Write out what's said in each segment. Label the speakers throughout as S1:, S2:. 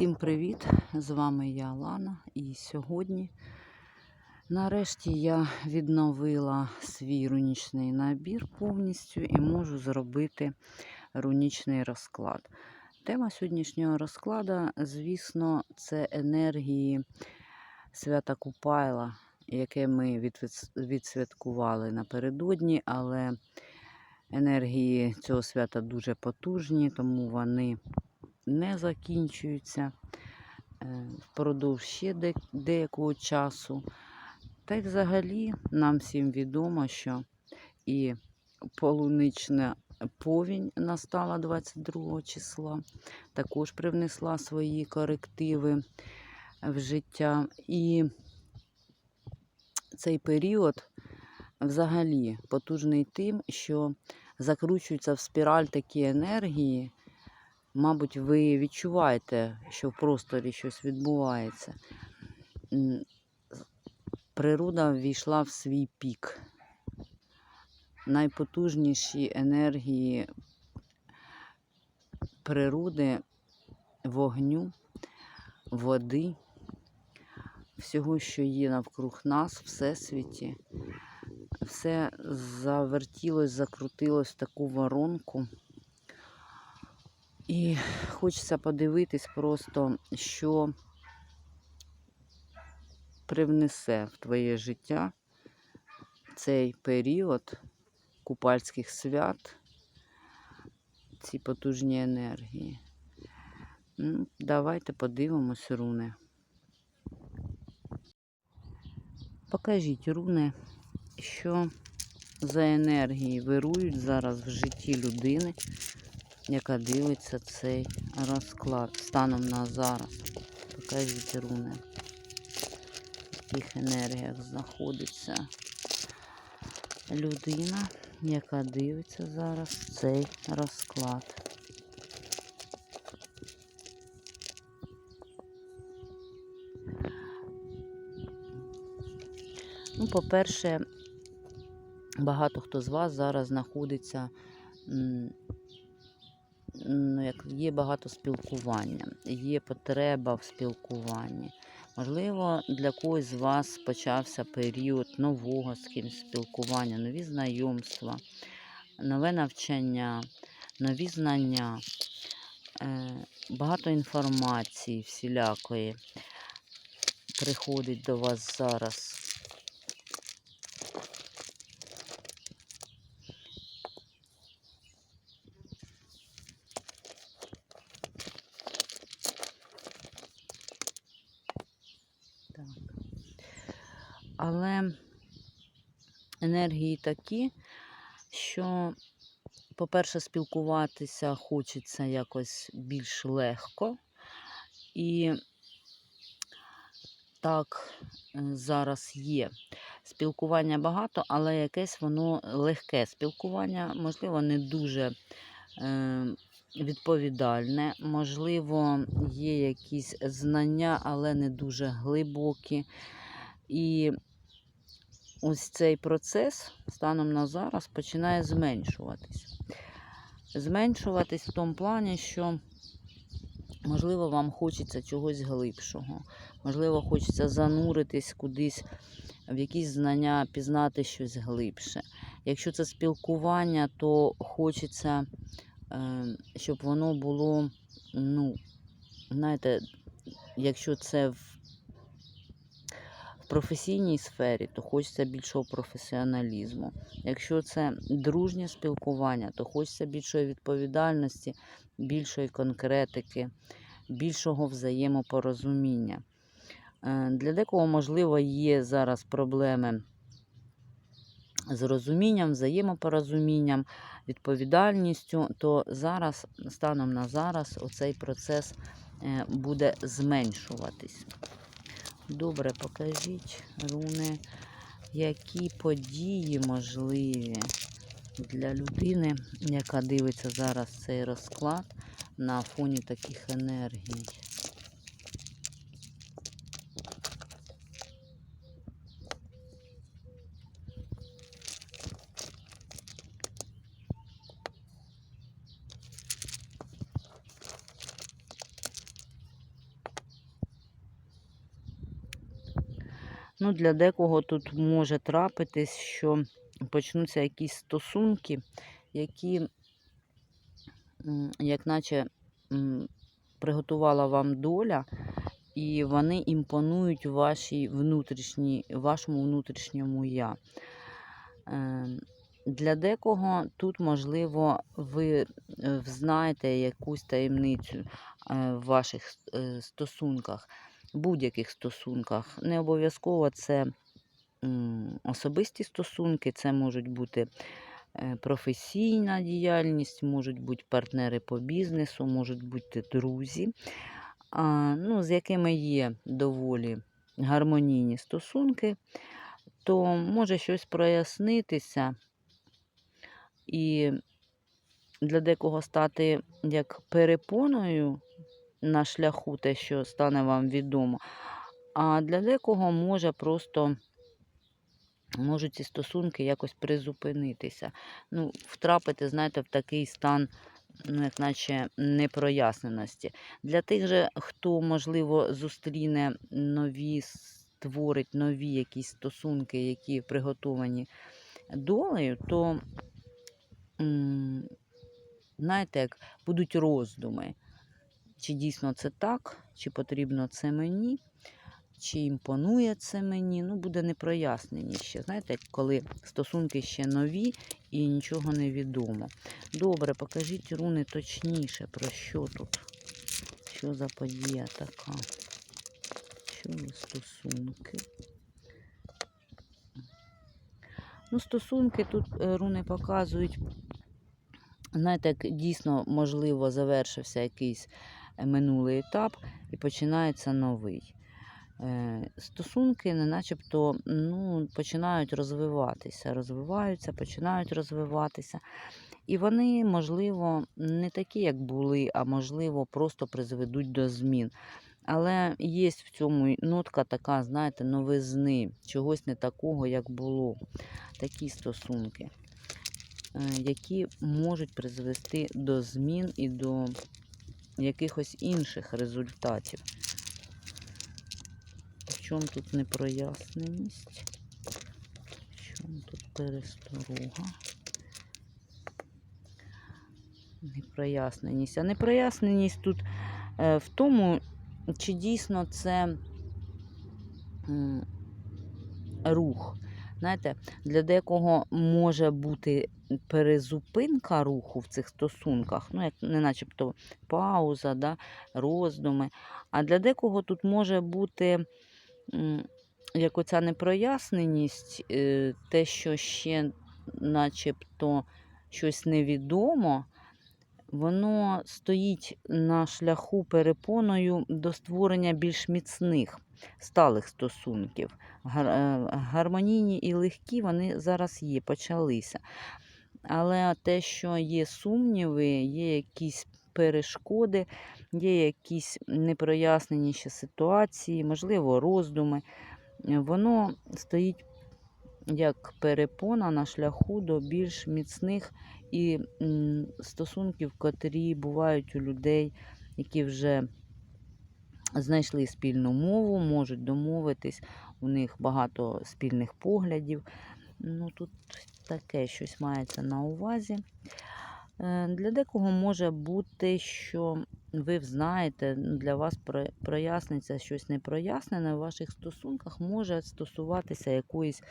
S1: Всім привіт! З вами я Лана. І сьогодні, нарешті, я відновила свій рунічний набір повністю і можу зробити рунічний розклад. Тема сьогоднішнього розкладу, звісно, це енергії свята Купайла, яке ми відсвяткували напередодні, але енергії цього свята дуже потужні, тому вони не закінчуються е, впродовж ще деякого часу. Та й взагалі нам всім відомо, що і полунична повінь настала 22 числа, також привнесла свої корективи в життя. І цей період взагалі потужний тим, що закручуються в спіраль такі енергії, Мабуть, ви відчуваєте, що в просторі щось відбувається. Природа ввійшла в свій пік. Найпотужніші енергії природи, вогню, води, всього, що є навкруг нас, всесвіті, все завертілось, закрутилось в таку воронку. І хочеться подивитись просто, що привнесе в твоє життя цей період купальських свят, ці потужні енергії. Ну, давайте подивимось, руни. Покажіть, руни, що за енергії вирують зараз в житті людини яка дивиться цей розклад станом на зараз. Покажіть руни, в яких енергіях знаходиться людина, яка дивиться зараз цей розклад. Ну, по-перше, багато хто з вас зараз знаходиться ну, як є багато спілкування, є потреба в спілкуванні. Можливо, для когось з вас почався період нового з кимось спілкування, нові знайомства, нове навчання, нові знання, е, багато інформації всілякої приходить до вас зараз. Так. Але енергії такі, що, по-перше, спілкуватися хочеться якось більш легко. І так е, зараз є. Спілкування багато, але якесь воно легке спілкування, можливо, не дуже е, відповідальне, можливо, є якісь знання, але не дуже глибокі. І ось цей процес станом на зараз починає зменшуватись. Зменшуватись в тому плані, що, можливо, вам хочеться чогось глибшого, можливо, хочеться зануритись кудись в якісь знання, пізнати щось глибше. Якщо це спілкування, то хочеться, е, щоб воно було, ну, знаєте, якщо це в в професійній сфері, то хочеться більшого професіоналізму. Якщо це дружнє спілкування, то хочеться більшої відповідальності, більшої конкретики, більшого взаємопорозуміння. Е, Для декого, можливо, є зараз проблеми з розумінням, взаємопорозумінням, відповідальністю, то зараз, станом на зараз, оцей процес е, буде зменшуватись. Добре, покажіть, руни, які події можливі для людини, яка дивиться зараз цей розклад на фоні таких енергій. Ну, для декого тут може трапитись, що почнуться якісь стосунки, які, як наче приготувала вам доля, і вони імпонують вашій внутрішній, вашому внутрішньому я. Ем, Для декого тут, можливо, ви е, взнаєте якусь таємницю е, в ваших е, стосунках, будь-яких стосунках. Не обов'язково це особисті стосунки, це можуть бути е, професійна діяльність, можуть бути партнери по бізнесу, можуть бути друзі, ну, з якими є доволі гармонійні стосунки, то може щось прояснитися і для декого стати як перепоною на шляху, те, що стане вам відомо, а для декого може просто можуть ці стосунки якось призупинитися. Ну, втрапити, знаєте, в такий стан, ну, наче непроясненості. Для тих же, хто, можливо, зустріне нові, створить нові якісь стосунки, які приготовані долею, то, знаєте, як будуть роздуми. Чи дійсно це так, чи потрібно це мені, чи імпонує це мені. Ну, буде непрояснені ще. Знаєте, коли стосунки ще нові і нічого не відомо. Добре, покажіть руни точніше, про що тут? Що за подія така? Що стосунки? Ну, стосунки тут е, руни показують. Знаєте, дійсно, можливо, завершився якийсь минулий етап і починається новий. Е, Стосунки, не начебто, ну, починають розвиватися, розвиваються, починають розвиватися. І вони, можливо, не такі, як були, а можливо, просто призведуть до змін. Але є в цьому нотка така, знаєте, новизни, чогось не такого, як було. Такі стосунки, е, які можуть призвести до змін і до якихось інших результатів. В чому тут непроясненість? В чому тут пересторога? Непроясненість. А непроясненість тут е, в тому, чи дійсно це рух. Знаєте, для декого може бути перезупинка руху в цих стосунках, ну, як не начебто пауза, да, роздуми. А для декого тут може бути як оця непроясненість, е, те, що ще начебто щось невідомо, воно стоїть на шляху перепоною до створення більш міцних, сталих стосунків. Е, Гармонійні і легкі вони зараз є, почалися. Але те, що є сумніви, є якісь перешкоди, є якісь непрояснені ще ситуації, можливо, роздуми, е, воно стоїть як перепона на шляху до більш міцних і стосунків, котрі бувають у людей, які вже знайшли спільну мову, можуть домовитись, у них багато спільних поглядів. Ну, тут таке щось мається на увазі. Е, Для декого може бути, що ви взнаєте, ну, для вас проясниться щось непрояснене в ваших стосунках, може стосуватися якоїсь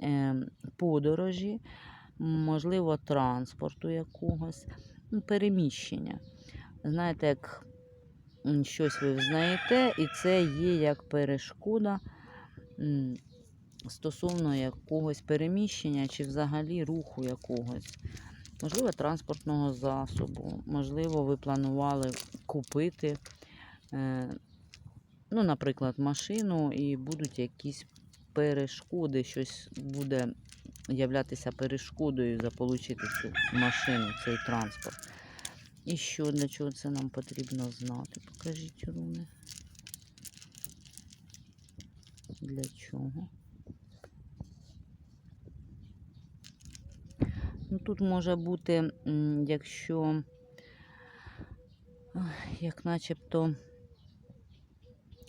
S1: е, подорожі, можливо, транспорту якогось, ну, переміщення. Знаєте, як щось ви взнаєте, і це є як перешкода стосовно якогось переміщення чи взагалі руху якогось. Можливо, транспортного засобу, можливо, ви планували купити, е, ну, наприклад, машину, і будуть якісь перешкоди, щось буде являтися перешкодою заполучити цю машину, цей транспорт. І що для чого це нам потрібно знати? Покажіть руни. Для чого? Ну, Тут може бути, якщо, як начебто,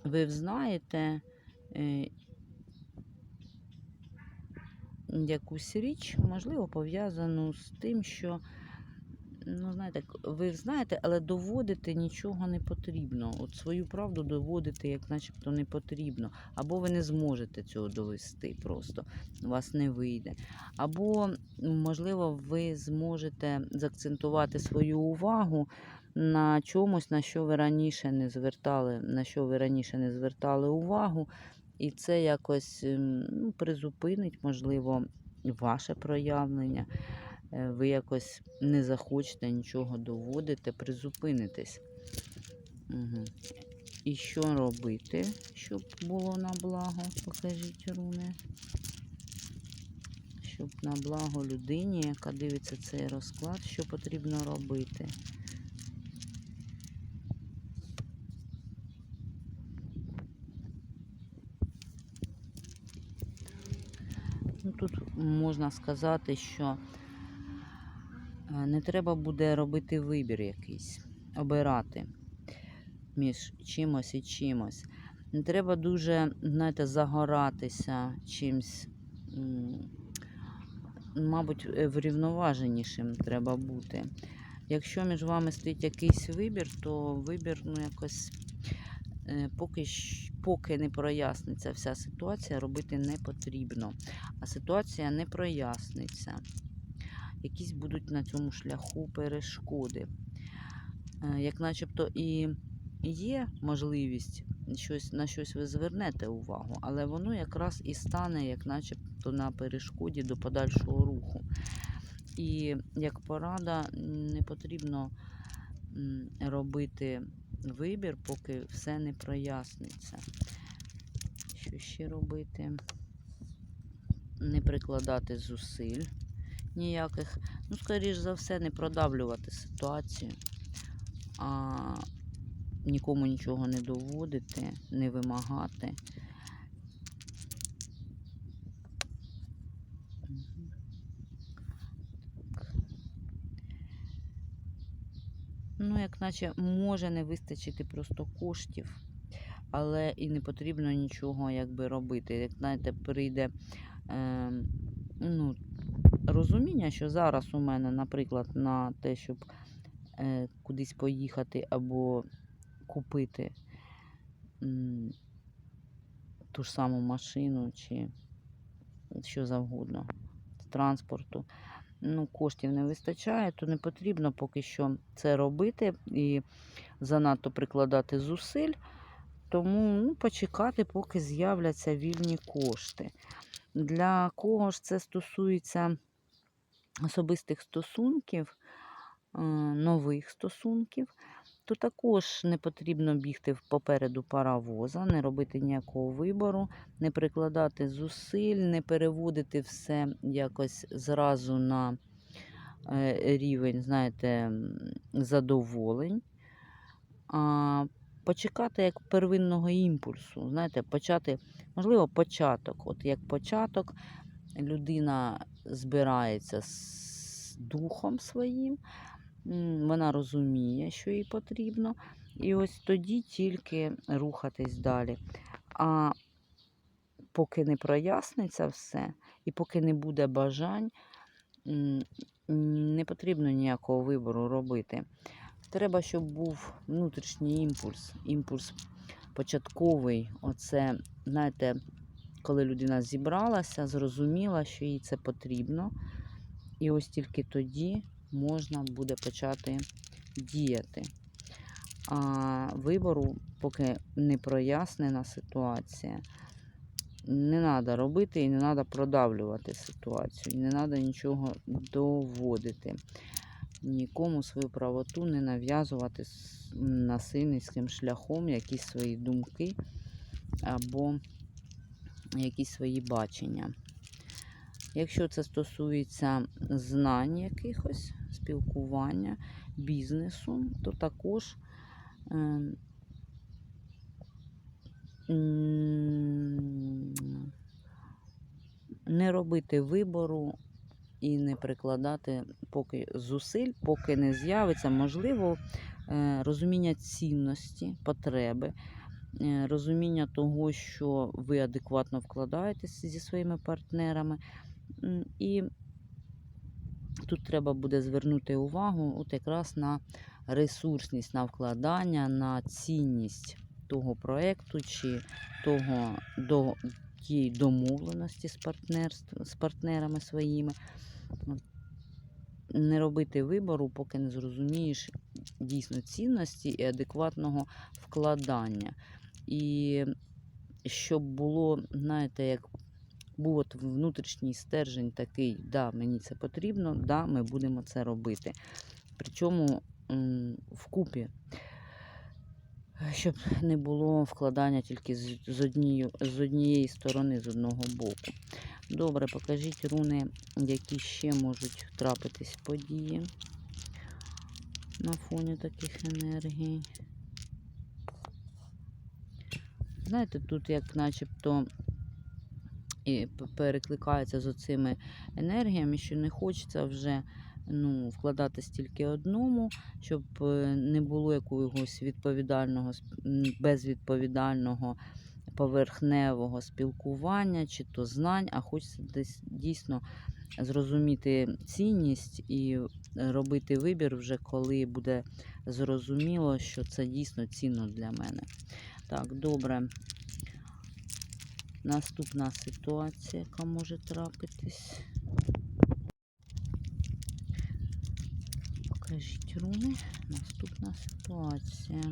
S1: ви знаєте е, якусь річ, можливо, пов'язану з тим, що ну, знаєте, ви знаєте, але доводити нічого не потрібно. От свою правду доводити, як начебто, не потрібно. Або ви не зможете цього довести просто, у вас не вийде. Або, можливо, ви зможете заакцентувати свою увагу на чомусь, на що ви раніше не звертали, на що ви раніше не звертали увагу. І це якось ем, ну, призупинить, можливо, ваше проявлення. Е, Ви якось не захочете нічого доводити, призупинитесь. Угу. І що робити, щоб було на благо? Покажіть руни. Щоб на благо людині, яка дивиться цей розклад, що потрібно робити. Ну, тут можна сказати, що не треба буде робити вибір якийсь, обирати між чимось і чимось. Не треба дуже, знаєте, загоратися чимсь, м, мабуть, е, врівноваженішим треба бути. Якщо між вами стоїть якийсь вибір, то вибір, ну, якось е, поки, поки не проясниться вся ситуація, робити не потрібно. А ситуація не проясниться. Якісь будуть на цьому шляху перешкоди. Е, Як начебто і є можливість щось, на щось ви звернете увагу, але воно якраз і стане, як начебто на перешкоді до подальшого руху. І як порада, не потрібно робити вибір, поки все не проясниться. Що ще робити? Не прикладати зусиль ніяких. Ну, скоріш за все, не продавлювати ситуацію, а нікому нічого не доводити, не вимагати. Ну, як наче може не вистачити просто коштів, але і не потрібно нічого якби робити. Як знаєте, прийде е, ну, розуміння, що зараз у мене, наприклад, на те, щоб е, кудись поїхати або купити м, ту ж саму машину чи що завгодно з транспорту. Ну, коштів не вистачає, то не потрібно поки що це робити і занадто прикладати зусиль. Тому ну, почекати, поки з'являться вільні кошти. Для кого ж це стосується особистих стосунків, е, нових стосунків, то також не потрібно бігти попереду паровоза, не робити ніякого вибору, не прикладати зусиль, не переводити все якось зразу на е, рівень, знаєте, задоволень. А почекати як первинного імпульсу. Знаєте, почати, можливо, початок. От як початок людина збирається з духом своїм, вона розуміє, що їй потрібно, і ось тоді тільки рухатись далі. А поки не проясниться все, і поки не буде бажань, не потрібно ніякого вибору робити. Треба, щоб був внутрішній імпульс, імпульс початковий. Оце, знаєте, коли людина зібралася, зрозуміла, що їй це потрібно. І ось тільки тоді можна буде почати діяти. А вибору, поки не прояснена ситуація, не треба робити і не треба продавлювати ситуацію, не треба нічого доводити. Нікому свою правоту не нав'язувати насильницьким шляхом якісь свої думки або якісь свої бачення. Якщо це стосується знань якихось, спілкування, бізнесу, то також ем, не робити вибору і не прикладати поки зусиль, поки не з'явиться, можливо, е, розуміння цінності, потреби, розуміння того, що ви адекватно вкладаєтесь зі своїми партнерами. І тут треба буде звернути увагу от якраз на ресурсність, на вкладання, на цінність того проєкту чи того до тієї домовленості з, з партнерами своїми. Не робити вибору, поки не зрозумієш дійсно цінності і адекватного вкладання. І щоб було, знаєте, як був от внутрішній стержень такий, да, мені це потрібно, да, ми будемо це робити. Причому вкупі, щоб не було вкладання тільки з, однієї, з однієї сторони, з одного боку. Добре, покажіть руни, які ще можуть трапитись події на фоні таких енергій. Знаєте, тут як начебто і перекликається з оцими енергіями, що не хочеться вже ну, вкладати стільки одному, щоб е, не було якогось відповідального, безвідповідального поверхневого спілкування чи то знань, а хочеться десь дійсно зрозуміти цінність і робити вибір вже коли буде зрозуміло, що це дійсно цінно для мене. Так, добре. Наступна ситуація, яка може трапитись. Покажіть руни. Наступна ситуація.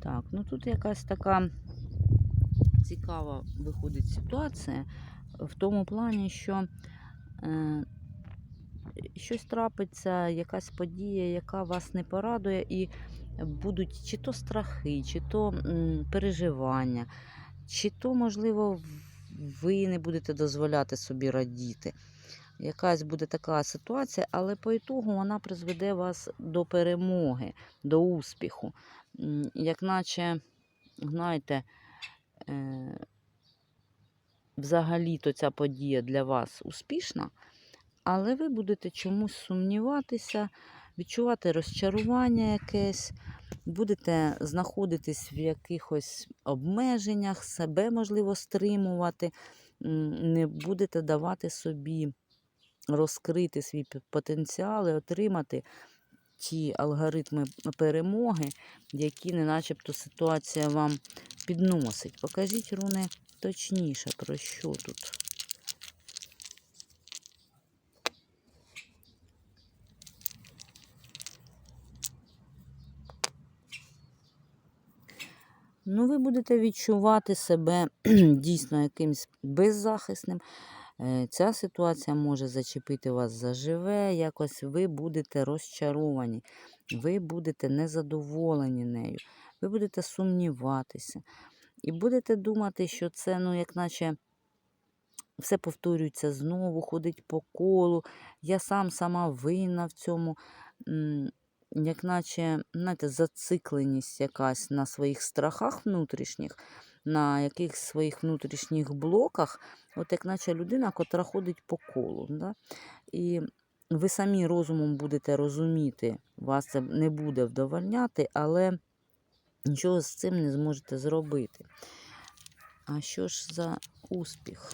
S1: Так, ну тут якась така цікава виходить ситуація в тому плані, що е, щось трапиться, якась подія, яка вас не порадує, і будуть чи то страхи, чи то м, переживання, чи то, можливо, ви не будете дозволяти собі радіти. Якась буде така ситуація, але по ітогу вона призведе вас до перемоги, до успіху. Як наче, знаєте, взагалі-то ця подія для вас успішна, але ви будете чомусь сумніватися, відчувати розчарування якесь, будете знаходитись в якихось обмеженнях, себе, можливо, стримувати, не будете давати собі розкрити свій потенціал і отримати ті алгоритми перемоги, які не начебто ситуація вам підносить. Покажіть руни точніше, про що тут. Ну, ви будете відчувати себе дійсно якимсь беззахисним. Е, Ця ситуація може зачепити вас заживе, якось ви будете розчаровані, ви будете незадоволені нею, ви будете сумніватися. І будете думати, що це, ну, як наче все повторюється знову, ходить по колу. Я сам сама винна в цьому. Як наче, знаєте, зацикленість якась на своїх страхах внутрішніх, на якихось своїх внутрішніх блоках, от як наче людина, котра ходить по колу. Да? І ви самі розумом будете розуміти, вас це не буде вдовольняти, але нічого з цим не зможете зробити. А що ж за успіх?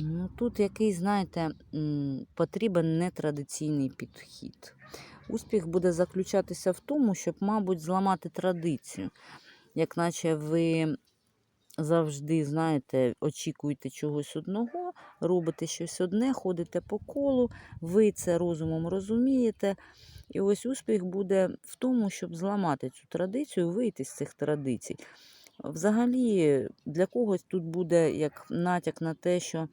S1: Ну, тут який, знаєте, потрібен нетрадиційний підхід. Успіх буде заключатися в тому, щоб, мабуть, зламати традицію. Як наче ви завжди, знаєте, очікуєте чогось одного, робите щось одне, ходите по колу, ви це розумом розумієте. І ось успіх буде в тому, щоб зламати цю традицію, вийти з цих традицій. Взагалі, для когось тут буде як натяк на те, що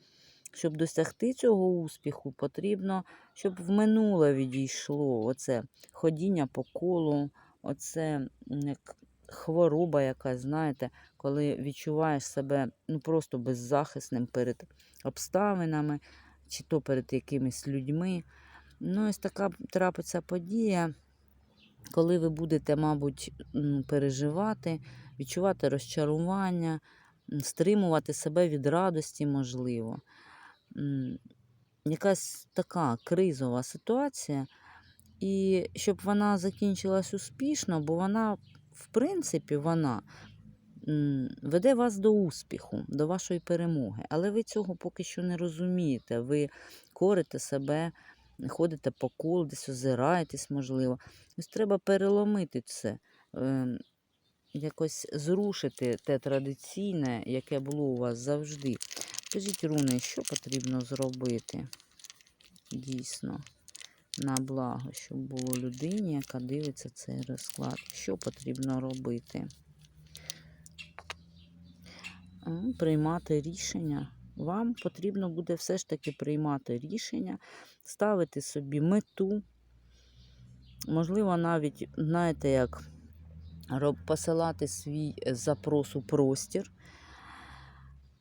S1: щоб досягти цього успіху, потрібно, щоб в минуле відійшло оце ходіння по колу, оце як хвороба якась, знаєте, коли відчуваєш себе ну, просто беззахисним перед обставинами, чи то перед якимись людьми. Ну, ось така трапиться подія, коли ви будете, мабуть, переживати, відчувати розчарування, стримувати себе від радості, можливо. Якась така кризова ситуація, і щоб вона закінчилась успішно, бо вона, в принципі, вона веде вас до успіху, до вашої перемоги. Але ви цього поки що не розумієте. Ви корите себе, ходите по колу, десь озираєтесь, можливо. Ось треба переломити це, ем, якось зрушити те традиційне, яке було у вас завжди. Скажіть, руни, що потрібно зробити дійсно на благо, щоб було людині, яка дивиться цей розклад? Що потрібно робити? Приймати рішення. Вам потрібно буде все ж таки приймати рішення, ставити собі мету. Можливо, навіть, знаєте, як посилати свій е, запрос у простір,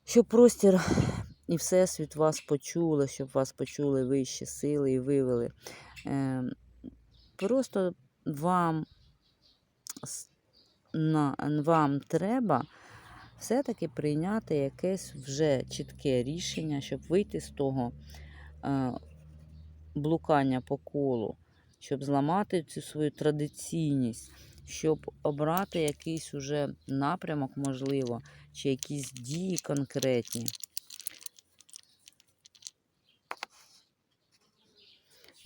S1: щоб простір і Всесвіт вас почули, щоб вас почули вищі сили і вивели. Е, Просто вам, на, вам треба все-таки прийняти якесь вже чітке рішення, щоб вийти з того е, блукання по колу, щоб зламати цю свою традиційність, щоб обрати якийсь уже напрямок, можливо, чи якісь дії конкретні.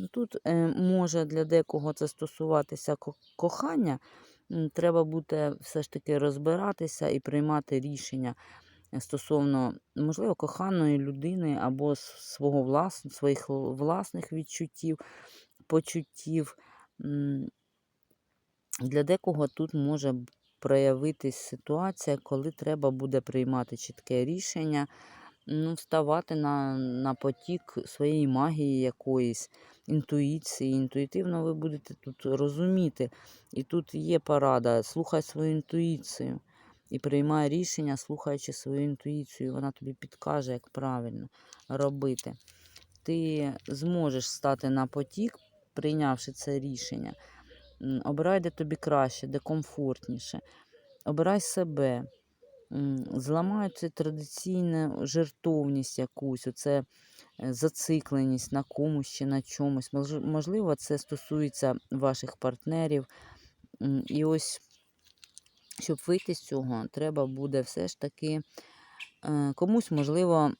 S1: Ну, Тут е, може для декого це стосуватися кохання. Треба буде все ж таки розбиратися і приймати рішення стосовно, можливо, коханої людини або свого влас... своїх власних відчуттів, почуттів. Для декого тут може проявитись ситуація, коли треба буде приймати чітке рішення, ну, вставати на, на потік своєї магії якоїсь, інтуїції. Інтуїтивно ви будете тут розуміти. І тут є порада, слухай свою інтуїцію. І приймай рішення, слухаючи свою інтуїцію. Вона тобі підкаже, як правильно робити. Ти зможеш стати на потік, прийнявши це рішення. Обирай, де тобі краще, де комфортніше. Обирай себе. Зламай цю традиційну жертовність якусь, оце е, зацикленість на комусь чи на чомусь. Можливо, це стосується ваших партнерів. І ось, щоб вийти з цього, треба буде все ж таки е, комусь, можливо,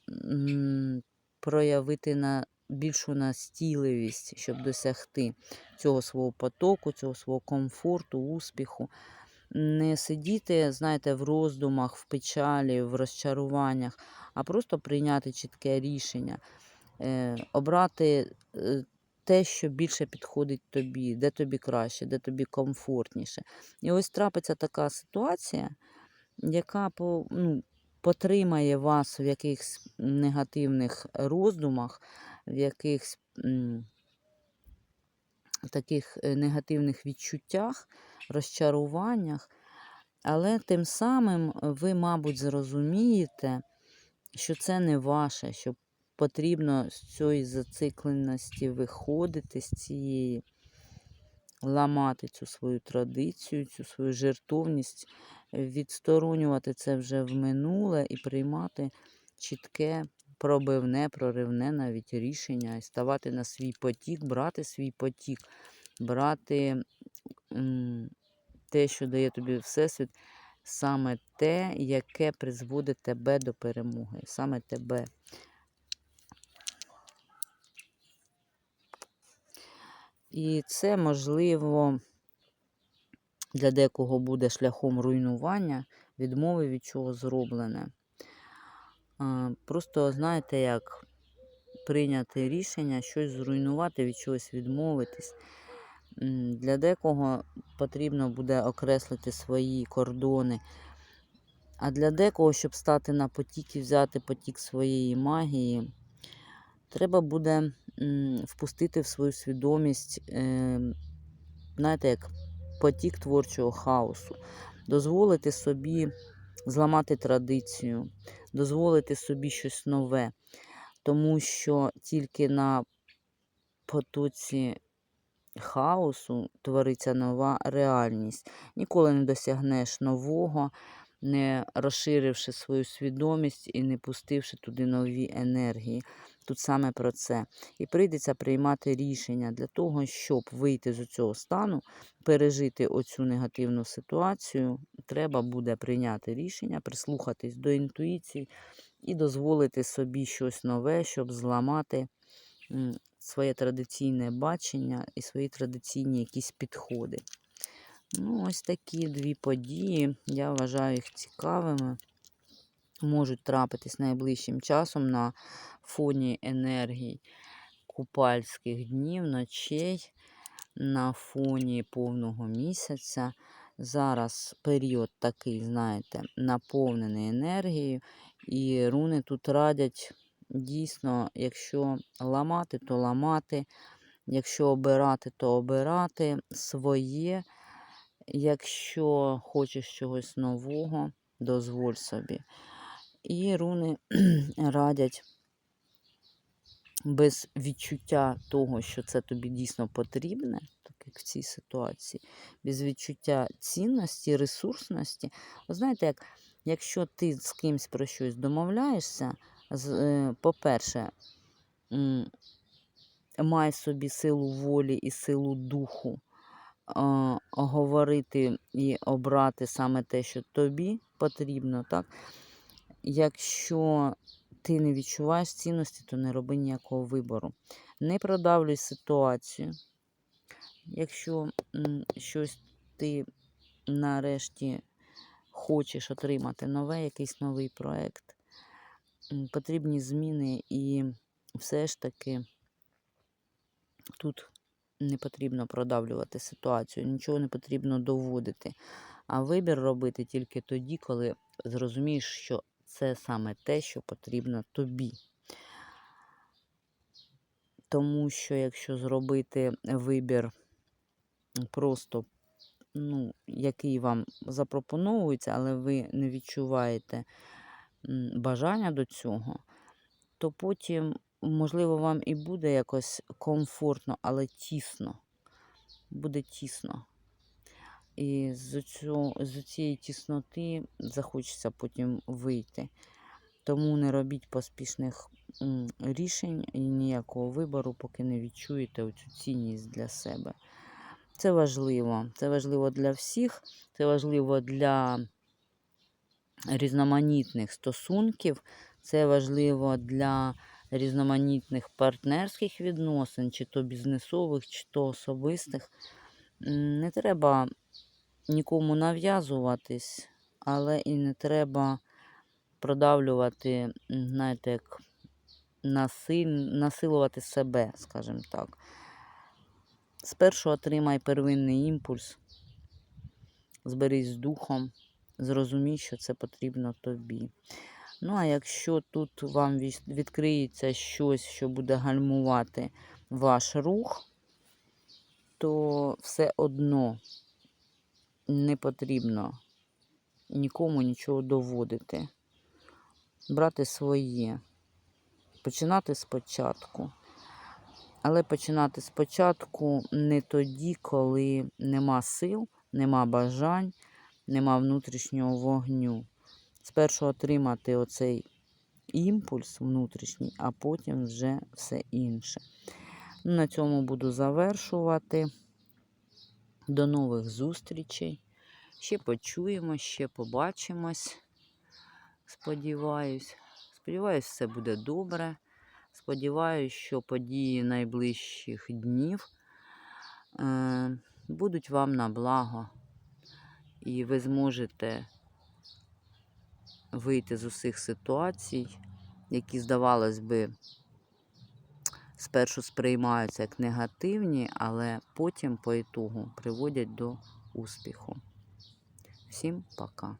S1: проявити на більшу настійливість, щоб досягти цього свого потоку, цього свого комфорту, успіху. Не сидіти, знаєте, в роздумах, в печалі, в розчаруваннях, а просто прийняти чітке рішення, е, обрати е, те, що більше підходить тобі, де тобі краще, де тобі комфортніше. І ось трапиться така ситуація, яка ну, потримає вас в якихось негативних роздумах, в якихось таких е, негативних відчуттях, розчаруваннях. Але тим самим ви, мабуть, зрозумієте, що це не ваше, що потрібно з цієї зацикленості виходити з цієї, ламати цю свою традицію, цю свою жертовність, відсторонювати це вже в минуле і приймати чітке, пробивне, проривне навіть рішення, і ставати на свій потік, брати свій потік, брати те, що дає тобі Всесвіт, саме те, яке призводить тебе до перемоги, саме тебе. І це можливо для декого буде шляхом руйнування, відмови від чого зроблене. Просто знаєте, як прийняти рішення, щось зруйнувати, від чогось відмовитись. Для декого потрібно буде окреслити свої кордони. А для декого, щоб стати на потік і взяти потік своєї магії, треба буде впустити в свою свідомість, е, знаєте, як потік творчого хаосу, дозволити собі зламати традицію, дозволити собі щось нове. Тому що тільки на потоці хаосу твориться нова реальність. Ніколи не досягнеш нового, не розширивши свою свідомість і не пустивши туди нові енергії. Тут саме про це. І прийдеться приймати рішення для того, щоб вийти з цього стану, пережити оцю негативну ситуацію. Треба буде прийняти рішення, прислухатись до інтуїції і дозволити собі щось нове, щоб зламати своє традиційне бачення і свої традиційні якісь підходи. Ну, ось такі дві події. Я вважаю їх цікавими. Можуть трапитись найближчим часом на фоні енергій купальських днів, ночей, на фоні повного місяця. Зараз період такий, знаєте, наповнений енергією, і руни тут радять дійсно, якщо ламати, то ламати, якщо обирати, то обирати своє. Якщо хочеш чогось нового, дозволь собі. І руни радять без відчуття того, що це тобі дійсно потрібне, так як в цій ситуації, без відчуття цінності, ресурсності. Ви знаєте, як, якщо ти з кимсь про щось домовляєшся, е, по-перше, май собі силу волі і силу духу говорити і обрати саме те, що тобі потрібно, так? Якщо ти не відчуваєш цінності, то не роби ніякого вибору. Не продавлюй ситуацію. Якщо щось ти нарешті хочеш отримати нове, якийсь новий проєкт, потрібні зміни, і все ж таки тут не потрібно продавлювати ситуацію, нічого не потрібно доводити. А вибір робити тільки тоді, коли зрозумієш, що це саме те, що потрібно тобі. Тому що якщо зробити вибір просто, ну, який вам запропоновується, але ви не відчуваєте бажання до цього, то потім, можливо, вам і буде якось комфортно, але тісно. Буде тісно. І з, цю, з цієї тісноти захочеться потім вийти. Тому не робіть поспішних рішень і ніякого вибору, поки не відчуєте оцю цінність для себе. Це важливо. Це важливо для всіх, це важливо для різноманітних стосунків, це важливо для різноманітних партнерських відносин, чи то бізнесових, чи то особистих. Не треба нікому нав'язуватись, але і не треба продавлювати, знаєте, як насиль... насилувати себе, скажімо так. Спершу отримай первинний імпульс, зберись з духом, зрозумій, що це потрібно тобі. Ну, а якщо тут вам відкриється щось, що буде гальмувати ваш рух, то все одно не потрібно нікому нічого доводити. Брати своє, починати спочатку. Але починати спочатку не тоді, коли нема сил, нема бажань, нема внутрішнього вогню. Спершу отримати оцей імпульс внутрішній, а потім вже все інше. На цьому буду завершувати. До нових зустрічей. Ще почуємо, ще побачимось. Сподіваюсь. Сподіваюсь, все буде добре. Сподіваюсь, що події найближчих днів е, будуть вам на благо. І ви зможете вийти з усіх ситуацій, які, здавалось би, спершу сприймаються як негативні, але потім по ітогу приводять до успіху. Всім пока!